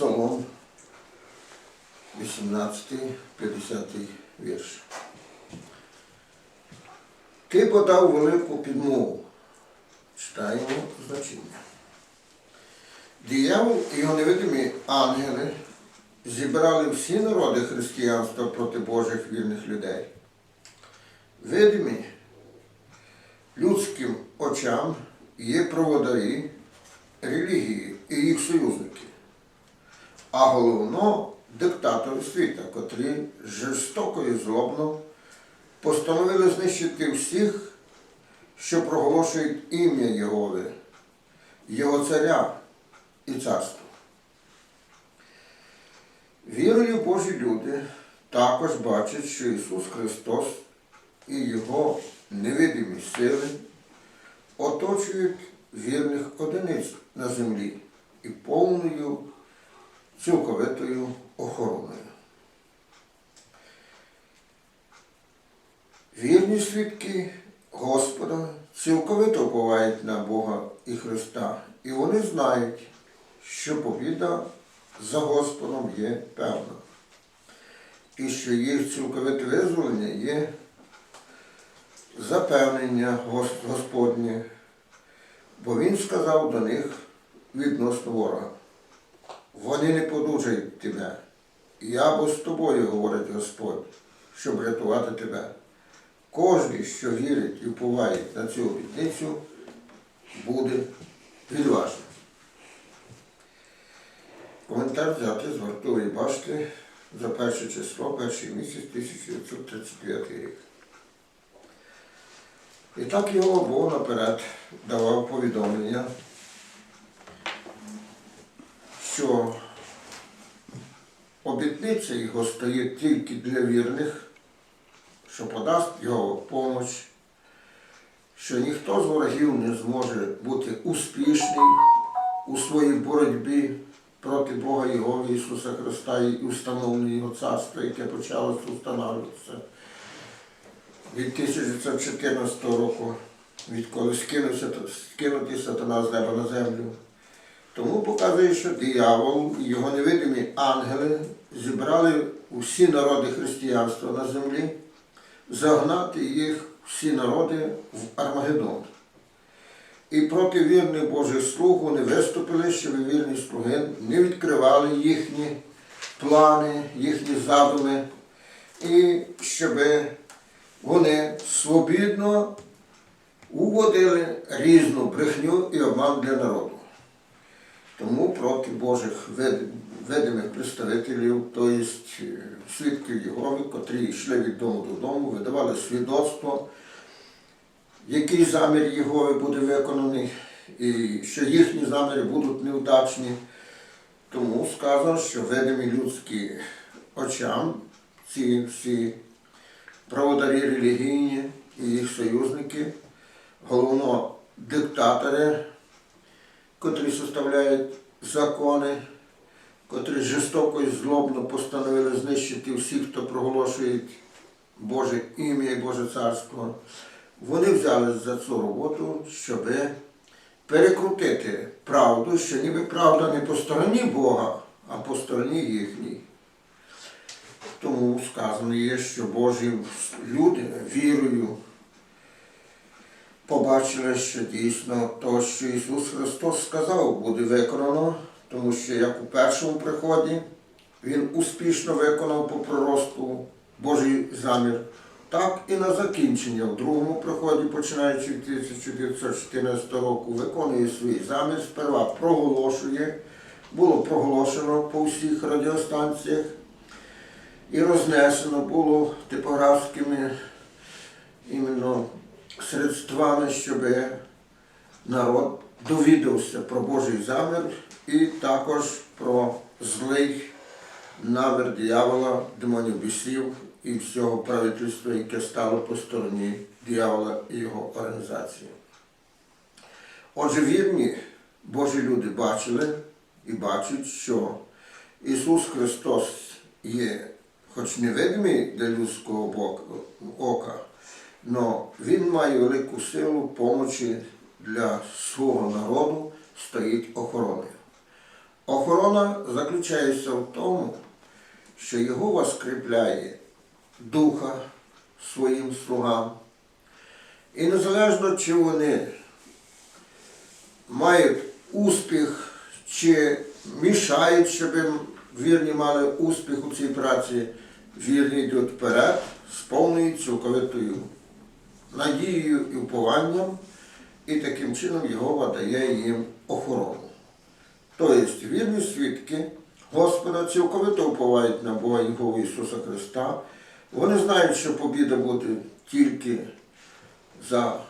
Псалом 18, 50 вірш. Ти подав велику підмову. Читаємо значення. Диявол і його невидимі ангели зібрали всі народи християнства проти Божих вірних людей. Видимі людським очам є проводарі релігії і їх союзники, а головно диктатори світа, котрі жорстоко і злобно постановили знищити всіх, що проголошують ім'я Єгови, Його царя і царство. Вірою Божі люди також бачать, що Ісус Христос і Його невидимі сили оточують вірних одиниць на землі і повною цілковитою охороною. Вірні свідки Господа цілковито впливають на Бога і Христа, і вони знають, що побіда за Господом є певна, і що їх цілковите визволення є запевнення Господнє, бо Він сказав до них відносно ворога. Вони не подужають тебе. Я бо з тобою, говорить Господь, щоб рятувати тебе. Кожен, що вірить і впливає на цю обітницю, буде відважним. Коментар взяти з вартової башти за перше число, перший місяць 1939 рік. І так його Бог наперед давав повідомлення, що обітниця його стоїть тільки для вірних, що подасть його помощь, що ніхто з ворогів не зможе бути успішний у своїй боротьбі проти Бога Його Ісуса Христа і установлення Його царства, яке почалося встановлюватися від 1914 року, відколи скинувся, скинутий сатана з неба на землю. Тому показує, що диявол і його невидимі ангели зібрали усі народи християнства на землі, загнати їх всі народи в Армагеддон. І проти вірних Божих слуг вони виступили, щоб вірні слуги не відкривали їхні плани, їхні задуми, і щоб вони свобідно уводили різну брехню і обман для народу. Тому проти Божих вид- видимих представителів, тобто свідків Єгови, котрі йшли від дому додому, видавали свідоцтво, який замір Єгови буде виконаний, і що їхні заміри будуть невдачні. Тому сказано, що видимі людські очам ці всі праводарі релігійні і їх союзники, головно диктатори, котрі составляють закони, котрі жорстоко і злобно постановили знищити всіх, хто проголошує Боже ім'я і Боже царство. Вони взяли за цю роботу, щоб перекрутити правду, що ніби правда не по стороні Бога, а по стороні їхній. Тому сказано є, що Божі люди вірою побачили, що дійсно то, що Ісус Христос сказав, буде виконано, тому що як у першому приході Він успішно виконав по проросту Божий замір, так і на закінчення в другому приході, починаючи від 1914 року, виконує свій замір, сперва проголошує, було проголошено по всіх радіостанціях. І рознесено було типографськими іменно средствами, щоб народ довідався про Божий замір і також про злий намір диявола, демонів бісів і всього правительства, яке стало по стороні диявола і його організації. Отже, вірні Божі люди бачили і бачать, що Ісус Христос є хоч невидимий для людського ока, але Він має велику силу помочі для свого народу, стоїть охороною. Охорона заключається в тому, що Єгова скріпляє духа своїм слугам. І незалежно, чи вони мають успіх, чи мішають, щоб вірні мали успіх у цій праці, вірні йдуть вперед з повною цілковитою надією і упованням, і таким чином Єгова дає їм охорону. Тобто вірні свідки Господа цілковито уповають на Бога Єгову Ісуса Христа. Вони знають, що побіда буде тільки за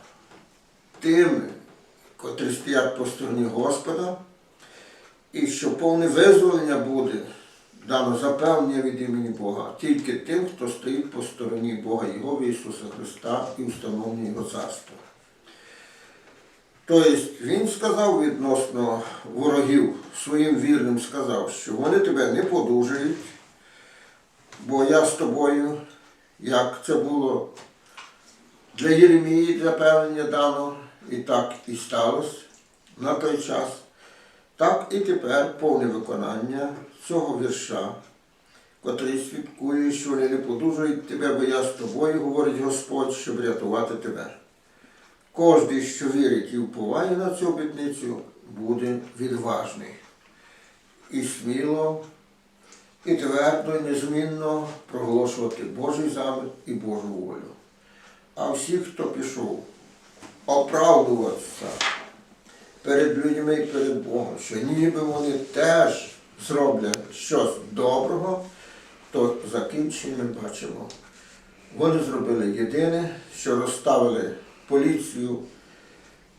тими, котрі стоять по стороні Господа, і що повне визволення буде дано запевнення від імені Бога тільки тим, хто стоїть по стороні Бога Його Ісуса Христа і встановлення Його царства. Тобто він сказав відносно ворогів своїм вірним, сказав, що вони тебе не подужають, бо я з тобою, як це було для Єремії запевнення дано, і так і сталося на той час. Так і тепер повне виконання цього вірша, котрий свідкує, що вони не подужують тебе, бо я з тобою, говорить Господь, щоб рятувати тебе. Кожний, що вірить і вповає на цю обітницю, буде відважний. І сміло, і твердо, і незмінно проголошувати Божий замір і Божу волю. А всі, хто пішов оправдуватися перед людьми і перед Богом, що ніби вони теж зроблять щось доброго, то закінчення бачимо. Вони зробили єдине, що розставили поліцію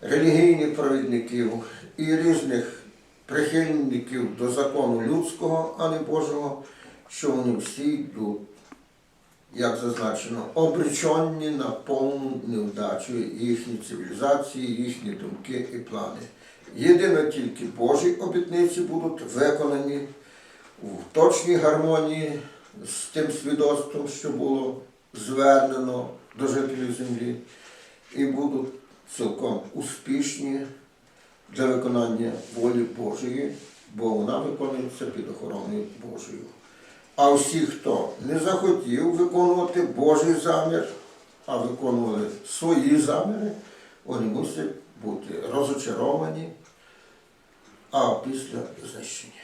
релігійних провідників і різних прихильників до закону людського, а не Божого, що вони всі йдуть, як зазначено, обречені на повну невдачу їхні цивілізації, їхні думки і плани. Єдино тільки Божі обітниці будуть виконані в точній гармонії з тим свідоцтвом, що було звернено до жителів землі, і будуть цілком успішні для виконання волі Божої, бо вона виконується під охороною Божою. А всі, хто не захотів виконувати Божий замір, а виконували свої заміри, вони мусять бути розочаровані, а після знищення.